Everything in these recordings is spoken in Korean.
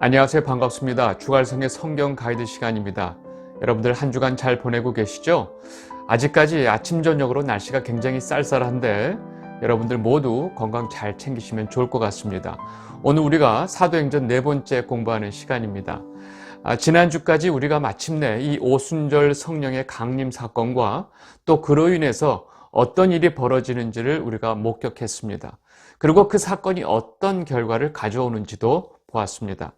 안녕하세요. 반갑습니다. 주갈성의 성경 가이드 시간입니다. 여러분들 한 주간 잘 보내고 계시죠? 아직까지 아침, 저녁으로 날씨가 굉장히 쌀쌀한데 여러분들 모두 건강 잘 챙기시면 좋을 것 같습니다. 오늘 우리가 사도행전 네 번째 공부하는 시간입니다. 아, 지난주까지 우리가 마침내 이 오순절 성령의 강림 사건과 또 그로 인해서 어떤 일이 벌어지는지를 우리가 목격했습니다. 그리고 그 사건이 어떤 결과를 가져오는지도 보았습니다.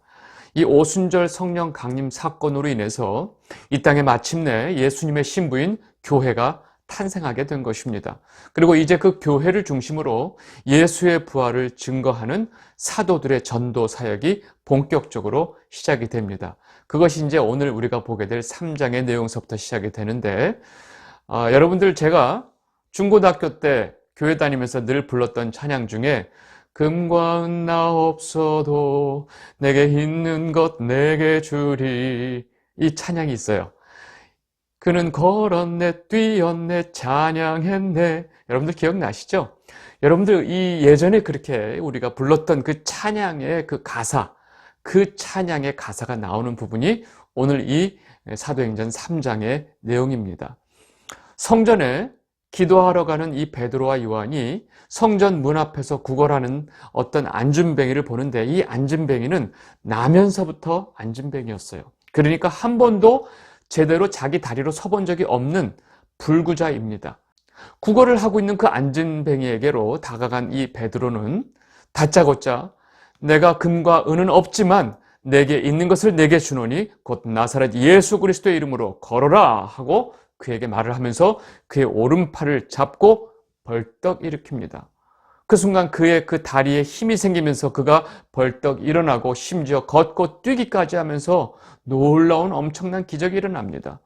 이 오순절 성령 강림 사건으로 인해서 이 땅에 마침내 예수님의 신부인 교회가 탄생하게 된 것입니다. 그리고 이제 그 교회를 중심으로 예수의 부활을 증거하는 사도들의 전도 사역이 본격적으로 시작이 됩니다. 그것이 이제 오늘 우리가 보게 될 3장의 내용서부터 시작이 되는데, 어, 여러분들 제가 중고등학교 때 교회 다니면서 늘 불렀던 찬양 중에 금과 은 나 없어도 내게 있는 것 내게 주리 이 찬양이 있어요. 그는 걸었네 뛰었네 찬양했네 여러분들 기억나시죠? 여러분들 이 예전에 그렇게 우리가 불렀던 그 찬양의 그 가사 그 찬양의 가사가 나오는 부분이 오늘 이 사도행전 3장의 내용입니다. 성전에 기도하러 가는 이 베드로와 요한이 성전 문 앞에서 구걸하는 어떤 안준뱅이를 보는데 이 안준뱅이는 나면서부터 안준뱅이였어요. 그러니까 한 번도 제대로 자기 다리로 서본 적이 없는 불구자입니다. 구걸을 하고 있는 그 안준뱅이에게로 다가간 이 베드로는 다짜고짜 내가 금과 은은 없지만 내게 있는 것을 내게 주노니 곧 나사렛 예수 그리스도의 이름으로 걸어라 하고 그에게 말을 하면서 그의 오른팔을 잡고 벌떡 일으킵니다. 그 순간 그의 그 다리에 힘이 생기면서 그가 벌떡 일어나고 심지어 걷고 뛰기까지 하면서 놀라운 엄청난 기적이 일어납니다.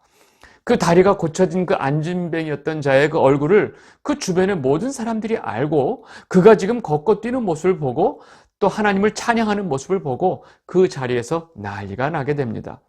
그 다리가 고쳐진 그 안진뱅이였던 자의 그 얼굴을 그 주변의 모든 사람들이 알고 그가 지금 걷고 뛰는 모습을 보고 또 하나님을 찬양하는 모습을 보고 그 자리에서 난리가 나게 됩니다.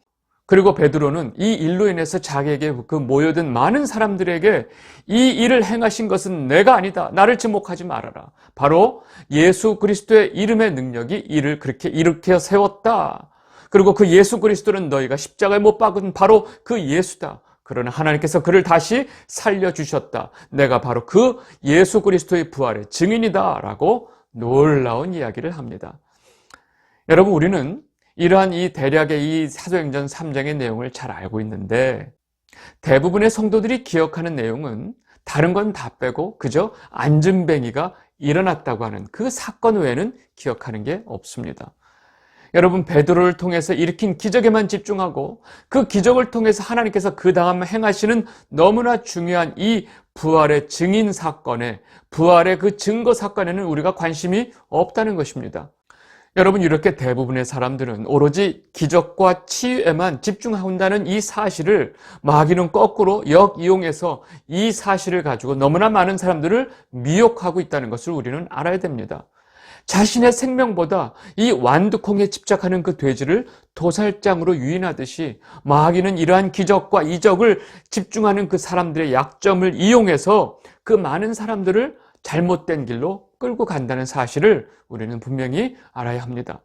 그리고 베드로는 이 일로 인해서 자기에게 그 모여든 많은 사람들에게 이 일을 행하신 것은 내가 아니다. 나를 지목하지 말아라. 바로 예수 그리스도의 이름의 능력이 이를 그렇게 일으켜 세웠다. 그리고 그 예수 그리스도는 너희가 십자가에 못 박은 바로 그 예수다. 그러나 하나님께서 그를 다시 살려주셨다. 내가 바로 그 예수 그리스도의 부활의 증인이다. 라고 놀라운 이야기를 합니다. 여러분, 우리는 이러한 이 대략의 이 사도행전 3장의 내용을 잘 알고 있는데 대부분의 성도들이 기억하는 내용은 다른 건 다 빼고 그저 안전뱅이가 일어났다고 하는 그 사건 외에는 기억하는 게 없습니다. 여러분 베드로를 통해서 일으킨 기적에만 집중하고 그 기적을 통해서 하나님께서 그 다음 행하시는 너무나 중요한 이 부활의 증인 사건에 부활의 그 증거 사건에는 우리가 관심이 없다는 것입니다. 여러분 이렇게 대부분의 사람들은 오로지 기적과 치유에만 집중한다는 이 사실을 마귀는 거꾸로 역이용해서 이 사실을 가지고 너무나 많은 사람들을 미혹하고 있다는 것을 우리는 알아야 됩니다. 자신의 생명보다 이 완두콩에 집착하는 그 돼지를 도살장으로 유인하듯이 마귀는 이러한 기적과 이적을 집중하는 그 사람들의 약점을 이용해서 그 많은 사람들을 잘못된 길로 끌고 간다는 사실을 우리는 분명히 알아야 합니다.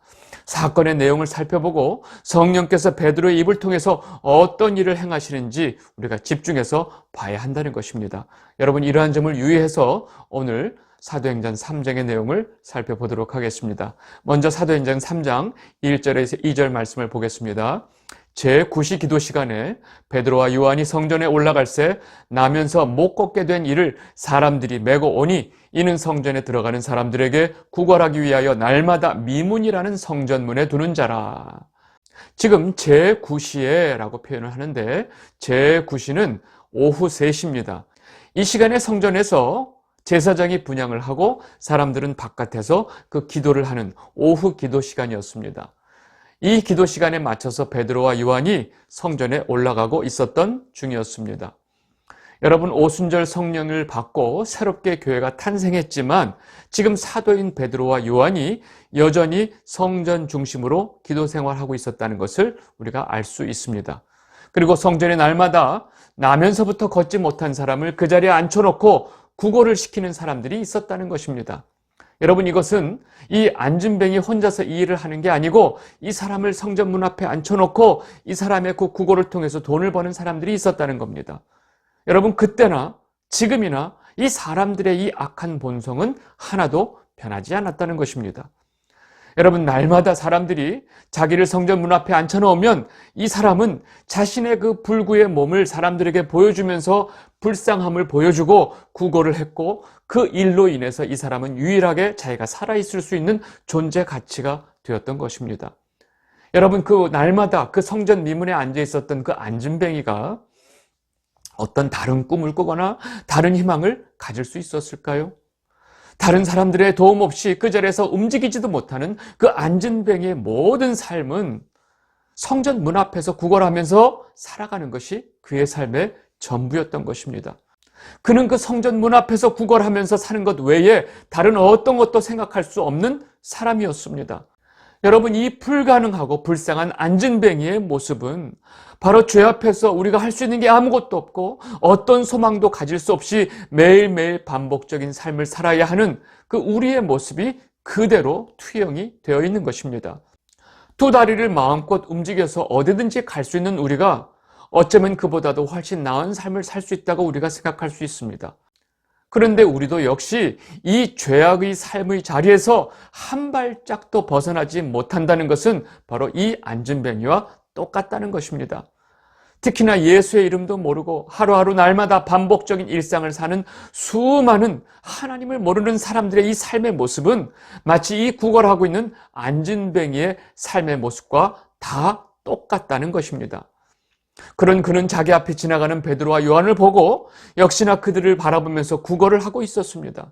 사건의 내용을 살펴보고 성령께서 베드로의 입을 통해서 어떤 일을 행하시는지 우리가 집중해서 봐야 한다는 것입니다. 여러분 이러한 점을 유의해서 오늘 사도행전 3장의 내용을 살펴보도록 하겠습니다. 먼저 사도행전 3장 1절에서 2절 말씀을 보겠습니다. 제9시 기도 시간에 베드로와 요한이 성전에 올라갈새 나면서 못 걷게 된 이를 사람들이 메고 오니 이는 성전에 들어가는 사람들에게 구걸하기 위하여 날마다 미문이라는 성전문에 두는 자라. 지금 제9시에 라고 표현을 하는데 제9시는 오후 3시입니다. 이 시간에 성전에서 제사장이 분양을 하고 사람들은 바깥에서 그 기도를 하는 오후 기도 시간이었습니다. 이 기도 시간에 맞춰서 베드로와 요한이 성전에 올라가고 있었던 중이었습니다. 여러분 오순절 성령을 받고 새롭게 교회가 탄생했지만 지금 사도인 베드로와 요한이 여전히 성전 중심으로 기도 생활하고 있었다는 것을 우리가 알 수 있습니다. 그리고 성전의 날마다 나면서부터 걷지 못한 사람을 그 자리에 앉혀놓고 구걸을 시키는 사람들이 있었다는 것입니다. 여러분 이것은 이 안진뱅이 혼자서 이 일을 하는 게 아니고 이 사람을 성전 문 앞에 앉혀놓고 이 사람의 그 구걸을 통해서 돈을 버는 사람들이 있었다는 겁니다. 여러분 그때나 지금이나 이 사람들의 이 악한 본성은 하나도 변하지 않았다는 것입니다. 여러분 날마다 사람들이 자기를 성전 문 앞에 앉혀놓으면 이 사람은 자신의 그 불구의 몸을 사람들에게 보여주면서 불쌍함을 보여주고 구걸을 했고 그 일로 인해서 이 사람은 유일하게 자기가 살아있을 수 있는 존재 가치가 되었던 것입니다. 여러분 그 날마다 그 성전 미문에 앉아 있었던 그 안진뱅이가 어떤 다른 꿈을 꾸거나 다른 희망을 가질 수 있었을까요? 다른 사람들의 도움 없이 그 자리에서 움직이지도 못하는 그 안진뱅이의 모든 삶은 성전 문 앞에서 구걸하면서 살아가는 것이 그의 삶의 전부였던 것입니다. 그는 그 성전 문 앞에서 구걸하면서 사는 것 외에 다른 어떤 것도 생각할 수 없는 사람이었습니다. 여러분, 이 불가능하고 불쌍한 안진뱅이의 모습은 바로 죄 앞에서 우리가 할 수 있는 게 아무것도 없고 어떤 소망도 가질 수 없이 매일매일 반복적인 삶을 살아야 하는 그 우리의 모습이 그대로 투영이 되어 있는 것입니다. 두 다리를 마음껏 움직여서 어디든지 갈 수 있는 우리가 어쩌면 그보다도 훨씬 나은 삶을 살 수 있다고 우리가 생각할 수 있습니다. 그런데 우리도 역시 이 죄악의 삶의 자리에서 한 발짝도 벗어나지 못한다는 것은 바로 이 안진뱅이와 똑같다는 것입니다. 특히나 예수의 이름도 모르고 하루하루 날마다 반복적인 일상을 사는 수많은 하나님을 모르는 사람들의 이 삶의 모습은 마치 이 구걸하고 있는 안진뱅이의 삶의 모습과 다 똑같다는 것입니다. 그런 그는 자기 앞에 지나가는 베드로와 요한을 보고 역시나 그들을 바라보면서 구걸을 하고 있었습니다.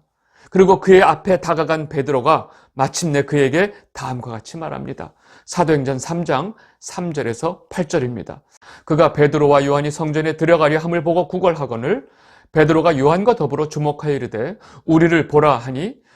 그리고 그의 앞에 다가간 베드로가 마침내 그에게 다음과 같이 말합니다. 사도행전 3장 3절에서 8절입니다. 그가 베드로와 요한이 성전에 들어가려 함을 보고 구걸하거늘 베드로가 요한과 더불어 주목하여 이르되 우리를 보라 하니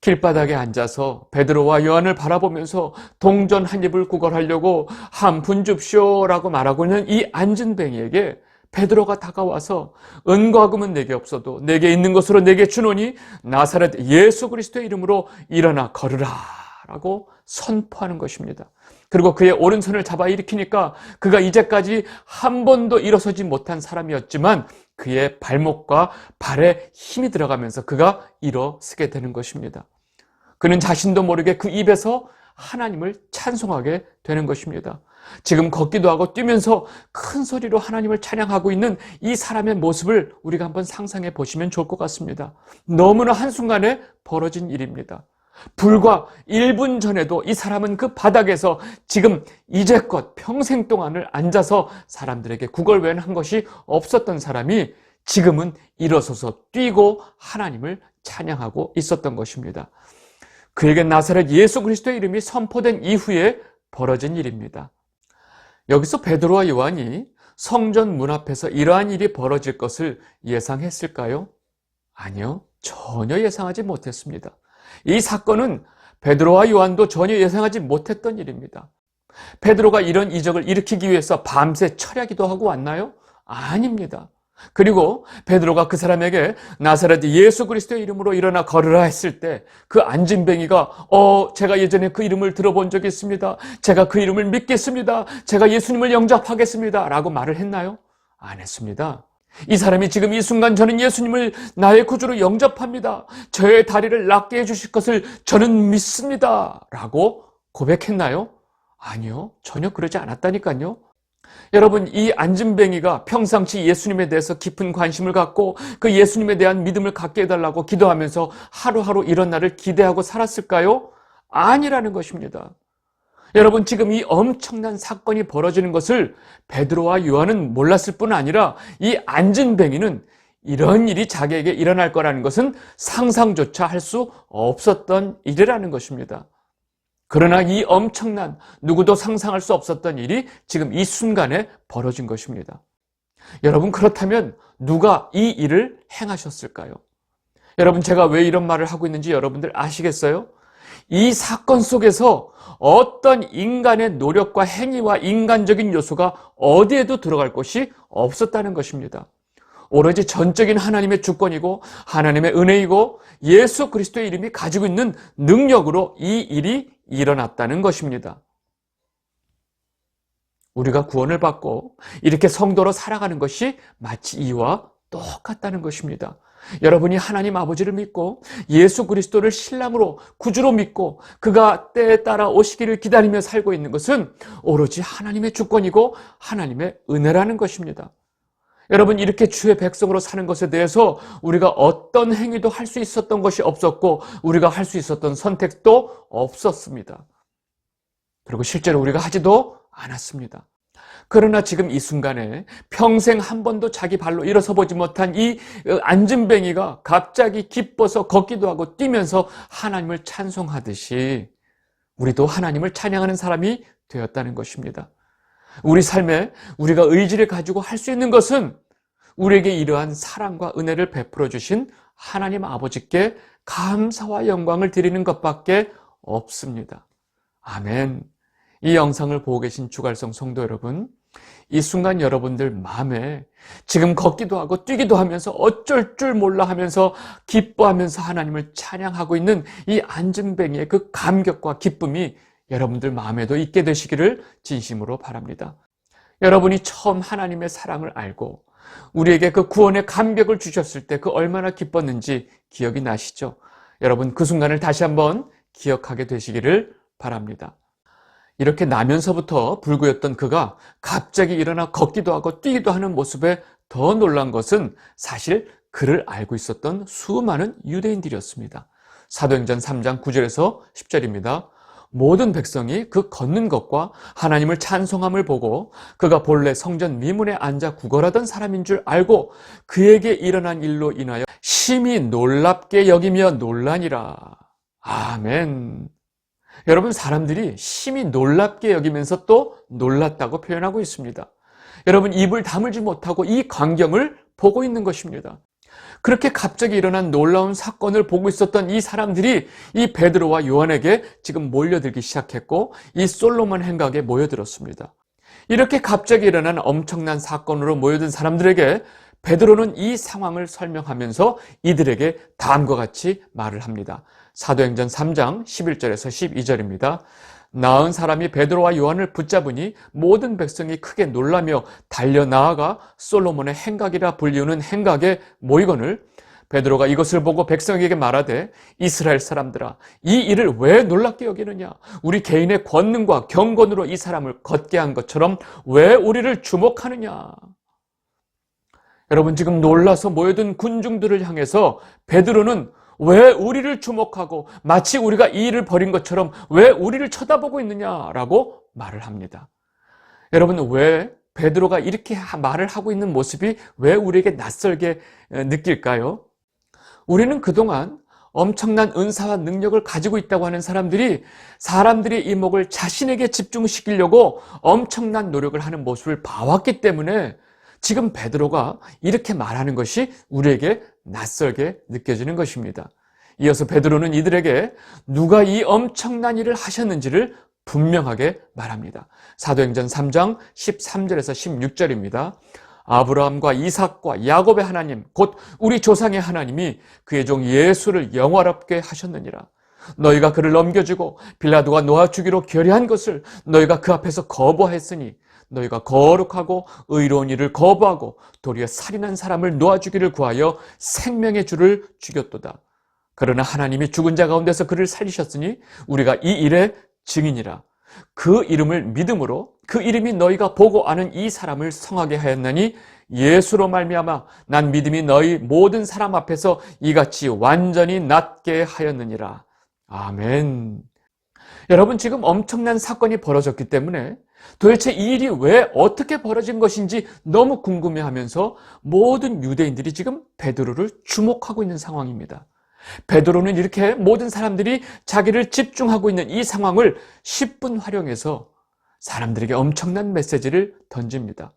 길바닥에 앉아서 베드로와 요한을 바라보면서 동전 한 입을 구걸하려고 한 푼 줍쇼라고 말하고 있는 이 안진뱅이에게 베드로가 다가와서 은과 금은 내게 없어도 내게 있는 것으로 내게 주노니 나사렛 예수 그리스도의 이름으로 일어나 걸으라 라고 선포하는 것입니다. 그리고 그의 오른손을 잡아 일으키니까 그가 이제까지 한 번도 일어서지 못한 사람이었지만 그의 발목과 발에 힘이 들어가면서 그가 일어서게 되는 것입니다. 그는 자신도 모르게 그 입에서 하나님을 찬송하게 되는 것입니다. 지금 걷기도 하고 뛰면서 큰 소리로 하나님을 찬양하고 있는 이 사람의 모습을 우리가 한번 상상해 보시면 좋을 것 같습니다. 너무나 한순간에 벌어진 일입니다. 불과 1분 전에도 이 사람은 그 바닥에서 지금 이제껏 평생 동안을 앉아서 사람들에게 구걸 외엔 한 것이 없었던 사람이 지금은 일어서서 뛰고 하나님을 찬양하고 있었던 것입니다. 그에게 나사렛 예수 그리스도의 이름이 선포된 이후에 벌어진 일입니다. 여기서 베드로와 요한이 성전 문 앞에서 이러한 일이 벌어질 것을 예상했을까요? 아니요. 전혀 예상하지 못했습니다. 이 사건은 베드로와 요한도 전혀 예상하지 못했던 일입니다. 베드로가 이런 이적을 일으키기 위해서 밤새 철야기도 하고 왔나요? 아닙니다. 그리고 베드로가 그 사람에게 나사렛 예수 그리스도의 이름으로 일어나 걸으라 했을 때 그 안진뱅이가 어 제가 예전에 그 이름을 들어본 적이 있습니다. 제가 그 이름을 믿겠습니다. 제가 예수님을 영접하겠습니다. 라고 말을 했나요? 안 했습니다. 이 사람이 지금 이 순간 저는 예수님을 나의 구주로 영접합니다. 저의 다리를 낫게 해주실 것을 저는 믿습니다. 라고 고백했나요? 아니요. 전혀 그러지 않았다니까요. 여러분, 이 안진뱅이가 평상시 예수님에 대해서 깊은 관심을 갖고 그 예수님에 대한 믿음을 갖게 해달라고 기도하면서 하루하루 이런 날을 기대하고 살았을까요? 아니라는 것입니다. 여러분 지금 이 엄청난 사건이 벌어지는 것을 베드로와 요한은 몰랐을 뿐 아니라 이 안진뱅이는 이런 일이 자기에게 일어날 거라는 것은 상상조차 할 수 없었던 일이라는 것입니다. 그러나 이 엄청난 누구도 상상할 수 없었던 일이 지금 이 순간에 벌어진 것입니다. 여러분 그렇다면 누가 이 일을 행하셨을까요? 여러분 제가 왜 이런 말을 하고 있는지 여러분들 아시겠어요? 이 사건 속에서 어떤 인간의 노력과 행위와 인간적인 요소가 어디에도 들어갈 곳이 없었다는 것입니다. 오로지 전적인 하나님의 주권이고 하나님의 은혜이고 예수 그리스도의 이름이 가지고 있는 능력으로 이 일이 일어났다는 것입니다. 우리가 구원을 받고 이렇게 성도로 살아가는 것이 마치 이와 똑같다는 것입니다. 여러분이 하나님 아버지를 믿고 예수 그리스도를 신랑으로 구주로 믿고 그가 때에 따라 오시기를 기다리며 살고 있는 것은 오로지 하나님의 주권이고 하나님의 은혜라는 것입니다. 여러분 이렇게 주의 백성으로 사는 것에 대해서 우리가 어떤 행위도 할 수 있었던 것이 없었고 우리가 할 수 있었던 선택도 없었습니다. 그리고 실제로 우리가 하지도 않았습니다. 그러나 지금 이 순간에 평생 한 번도 자기 발로 일어서 보지 못한 이 안진뱅이가 갑자기 기뻐서 걷기도 하고 뛰면서 하나님을 찬송하듯이 우리도 하나님을 찬양하는 사람이 되었다는 것입니다. 우리 삶에 우리가 의지를 가지고 할 수 있는 것은 우리에게 이러한 사랑과 은혜를 베풀어 주신 하나님 아버지께 감사와 영광을 드리는 것밖에 없습니다. 아멘. 이 영상을 보고 계신 주갈성 성도 여러분, 이 순간 여러분들 마음에 지금 걷기도 하고 뛰기도 하면서 어쩔 줄 몰라 하면서 기뻐하면서 하나님을 찬양하고 있는 이 안진뱅이의 그 감격과 기쁨이 여러분들 마음에도 있게 되시기를 진심으로 바랍니다. 여러분이 처음 하나님의 사랑을 알고 우리에게 그 구원의 감격을 주셨을 때 그 얼마나 기뻤는지 기억이 나시죠? 여러분 그 순간을 다시 한번 기억하게 되시기를 바랍니다. 이렇게 나면서부터 불구였던 그가 갑자기 일어나 걷기도 하고 뛰기도 하는 모습에 더 놀란 것은 사실 그를 알고 있었던 수많은 유대인들이었습니다. 사도행전 3장 9절에서 10절입니다. 모든 백성이 그 걷는 것과 하나님을 찬송함을 보고 그가 본래 성전 미문에 앉아 구걸하던 사람인 줄 알고 그에게 일어난 일로 인하여 심히 놀랍게 여기며 놀라니라. 아멘. 여러분 사람들이 심히 놀랍게 여기면서 또 놀랐다고 표현하고 있습니다. 여러분 입을 다물지 못하고 이 광경을 보고 있는 것입니다. 그렇게 갑자기 일어난 놀라운 사건을 보고 있었던 이 사람들이 이 베드로와 요한에게 지금 몰려들기 시작했고 이 솔로몬 행각에 모여들었습니다. 이렇게 갑자기 일어난 엄청난 사건으로 모여든 사람들에게 베드로는 이 상황을 설명하면서 이들에게 다음과 같이 말을 합니다. 사도행전 3장 11절에서 12절입니다. 나은 사람이 베드로와 요한을 붙잡으니 모든 백성이 크게 놀라며 달려 나아가 솔로몬의 행각이라 불리우는 행각에 모이거늘 베드로가 이것을 보고 백성에게 말하되 이스라엘 사람들아 이 일을 왜 놀랍게 여기느냐 우리 개인의 권능과 경건으로 이 사람을 걷게 한 것처럼 왜 우리를 주목하느냐 여러분 지금 놀라서 모여든 군중들을 향해서 베드로는 왜 우리를 주목하고 마치 우리가 이 일을 벌인 것처럼 왜 우리를 쳐다보고 있느냐라고 말을 합니다. 여러분 왜 베드로가 이렇게 말을 하고 있는 모습이 왜 우리에게 낯설게 느낄까요? 우리는 그동안 엄청난 은사와 능력을 가지고 있다고 하는 사람들이 사람들의 이목을 자신에게 집중시키려고 엄청난 노력을 하는 모습을 봐왔기 때문에 지금 베드로가 이렇게 말하는 것이 우리에게 낯설게 느껴지는 것입니다. 이어서 베드로는 이들에게 누가 이 엄청난 일을 하셨는지를 분명하게 말합니다. 사도행전 3장 13절에서 16절입니다. 아브라함과 이삭과 야곱의 하나님 곧 우리 조상의 하나님이 그의 종 예수를 영화롭게 하셨느니라. 너희가 그를 넘겨주고 빌라도가 놓아 주기로 결의한 것을 너희가 그 앞에서 거부했으니 너희가 거룩하고 의로운 일을 거부하고 도리어 살인한 사람을 놓아주기를 구하여 생명의 주를 죽였도다. 그러나 하나님이 죽은 자 가운데서 그를 살리셨으니 우리가 이 일의 증인이라. 그 이름을 믿음으로 그 이름이 너희가 보고 아는 이 사람을 성하게 하였나니 예수로 말미암아 난 믿음이 너희 모든 사람 앞에서 이같이 완전히 낫게 하였느니라. 아멘. 여러분 지금 엄청난 사건이 벌어졌기 때문에 도대체 이 일이 왜 어떻게 벌어진 것인지 너무 궁금해하면서 모든 유대인들이 지금 베드로를 주목하고 있는 상황입니다. 베드로는 이렇게 모든 사람들이 자기를 집중하고 있는 이 상황을 10분 활용해서 사람들에게 엄청난 메시지를 던집니다.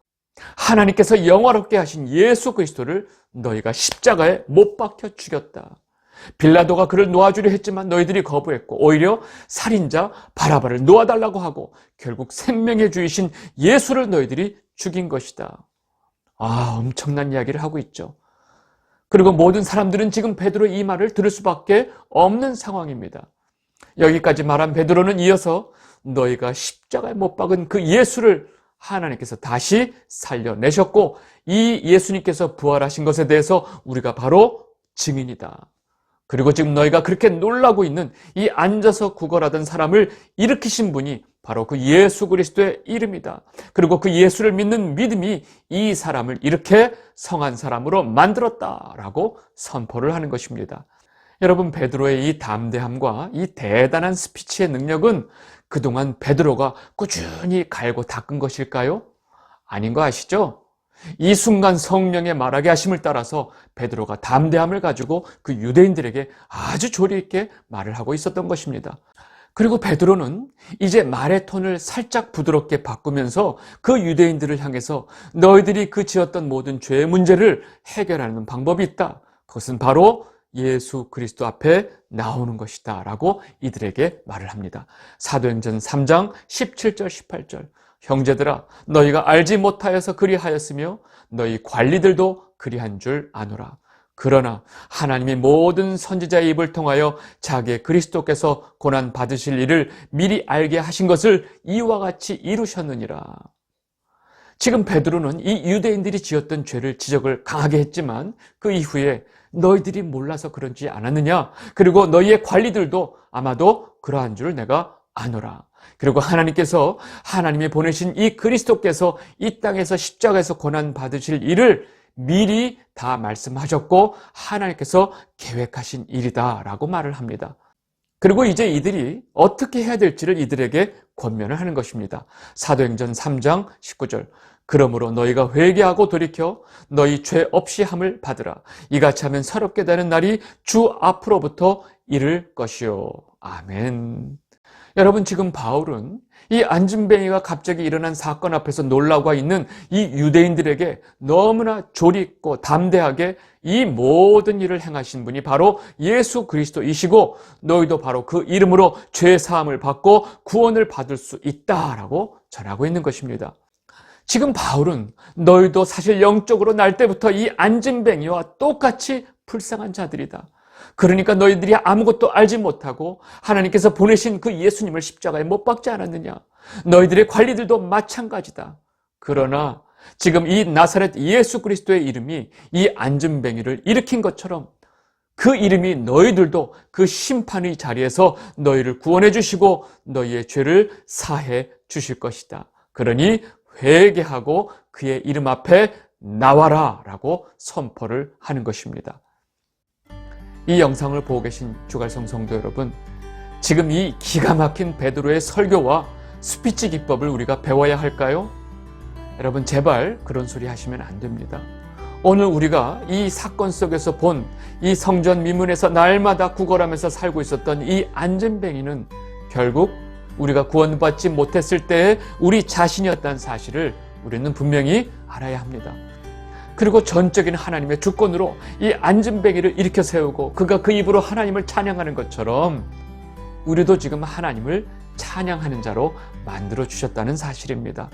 하나님께서 영화롭게 하신 예수 그리스도를 너희가 십자가에 못 박혀 죽였다. 빌라도가 그를 놓아주려 했지만 너희들이 거부했고 오히려 살인자 바라바를 놓아달라고 하고 결국 생명의 주이신 예수를 너희들이 죽인 것이다. 아, 엄청난 이야기를 하고 있죠. 그리고 모든 사람들은 지금 베드로의 이 말을 들을 수밖에 없는 상황입니다. 여기까지 말한 베드로는 이어서 너희가 십자가에 못 박은 그 예수를 하나님께서 다시 살려내셨고 이 예수님께서 부활하신 것에 대해서 우리가 바로 증인이다. 그리고 지금 너희가 그렇게 놀라고 있는 이 앉아서 구걸하던 사람을 일으키신 분이 바로 그 예수 그리스도의 이름이다. 그리고 그 예수를 믿는 믿음이 이 사람을 이렇게 성한 사람으로 만들었다라고 선포를 하는 것입니다. 여러분 베드로의 이 담대함과 이 대단한 스피치의 능력은 그동안 베드로가 꾸준히 갈고 닦은 것일까요? 아닌 거 아시죠? 이 순간 성령의 말하게 하심을 따라서 베드로가 담대함을 가지고 그 유대인들에게 아주 조리 있게 말을 하고 있었던 것입니다. 그리고 베드로는 이제 말의 톤을 살짝 부드럽게 바꾸면서 그 유대인들을 향해서 너희들이 그 지었던 모든 죄의 문제를 해결하는 방법이 있다. 그것은 바로 예수 그리스도 앞에 나오는 것이다. 라고 이들에게 말을 합니다. 사도행전 3장 17절, 18절. 형제들아, 너희가 알지 못하여서 그리하였으며 너희 관리들도 그리한 줄 아노라. 그러나 하나님이 모든 선지자의 입을 통하여 자기의 그리스도께서 고난 받으실 일을 미리 알게 하신 것을 이와 같이 이루셨느니라. 지금 베드로는 이 유대인들이 지었던 죄를 지적을 강하게 했지만 그 이후에 너희들이 몰라서 그런지 않았느냐? 그리고 너희의 관리들도 아마도 그러한 줄 내가 아노라. 그리고 하나님께서 하나님이 보내신 이 그리스도께서 이 땅에서 십자가에서 고난 받으실 일을 미리 다 말씀하셨고 하나님께서 계획하신 일이다라고 말을 합니다. 그리고 이제 이들이 어떻게 해야 될지를 이들에게 권면을 하는 것입니다. 사도행전 3장 19절. 그러므로 너희가 회개하고 돌이켜 너희 죄 없이 함을 받으라. 이같이 하면 서럽게 되는 날이 주 앞으로부터 이를 것이요. 아멘. 여러분 지금 바울은 이 안진뱅이가 갑자기 일어난 사건 앞에서 놀라고 있는 이 유대인들에게 너무나 조리있고 담대하게 이 모든 일을 행하신 분이 바로 예수 그리스도이시고 너희도 바로 그 이름으로 죄 사함을 받고 구원을 받을 수 있다라고 전하고 있는 것입니다. 지금 바울은 너희도 사실 영적으로 날 때부터 이 안진뱅이와 똑같이 불쌍한 자들이다. 그러니까 너희들이 아무것도 알지 못하고 하나님께서 보내신 그 예수님을 십자가에 못 박지 않았느냐? 너희들의 관리들도 마찬가지다. 그러나 지금 이 나사렛 예수 그리스도의 이름이 이 안전뱅이를 일으킨 것처럼 그 이름이 너희들도 그 심판의 자리에서 너희를 구원해 주시고 너희의 죄를 사해 주실 것이다. 그러니 회개하고 그의 이름 앞에 나와라 라고 선포를 하는 것입니다. 이 영상을 보고 계신 주갈성 성도 여러분, 지금 이 기가 막힌 베드로의 설교와 스피치 기법을 우리가 배워야 할까요? 여러분, 제발 그런 소리 하시면 안 됩니다. 오늘 우리가 이 사건 속에서 본 이 성전 미문에서 날마다 구걸하면서 살고 있었던 이 안전뱅이는 결국 우리가 구원받지 못했을 때의 우리 자신이었다는 사실을 우리는 분명히 알아야 합니다. 그리고 전적인 하나님의 주권으로 이 안전뱅이를 일으켜 세우고 그가 그 입으로 하나님을 찬양하는 것처럼 우리도 지금 하나님을 찬양하는 자로 만들어 주셨다는 사실입니다.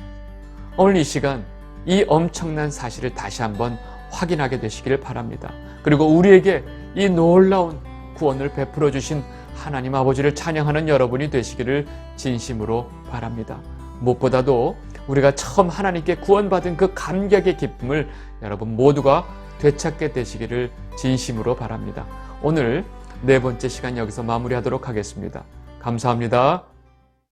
오늘 이 시간 이 엄청난 사실을 다시 한번 확인하게 되시기를 바랍니다. 그리고 우리에게 이 놀라운 구원을 베풀어 주신 하나님 아버지를 찬양하는 여러분이 되시기를 진심으로 바랍니다. 무엇보다도 우리가 처음 하나님께 구원받은 그 감격의 기쁨을 여러분 모두가 되찾게 되시기를 진심으로 바랍니다. 오늘 네 번째 시간 여기서 마무리하도록 하겠습니다. 감사합니다.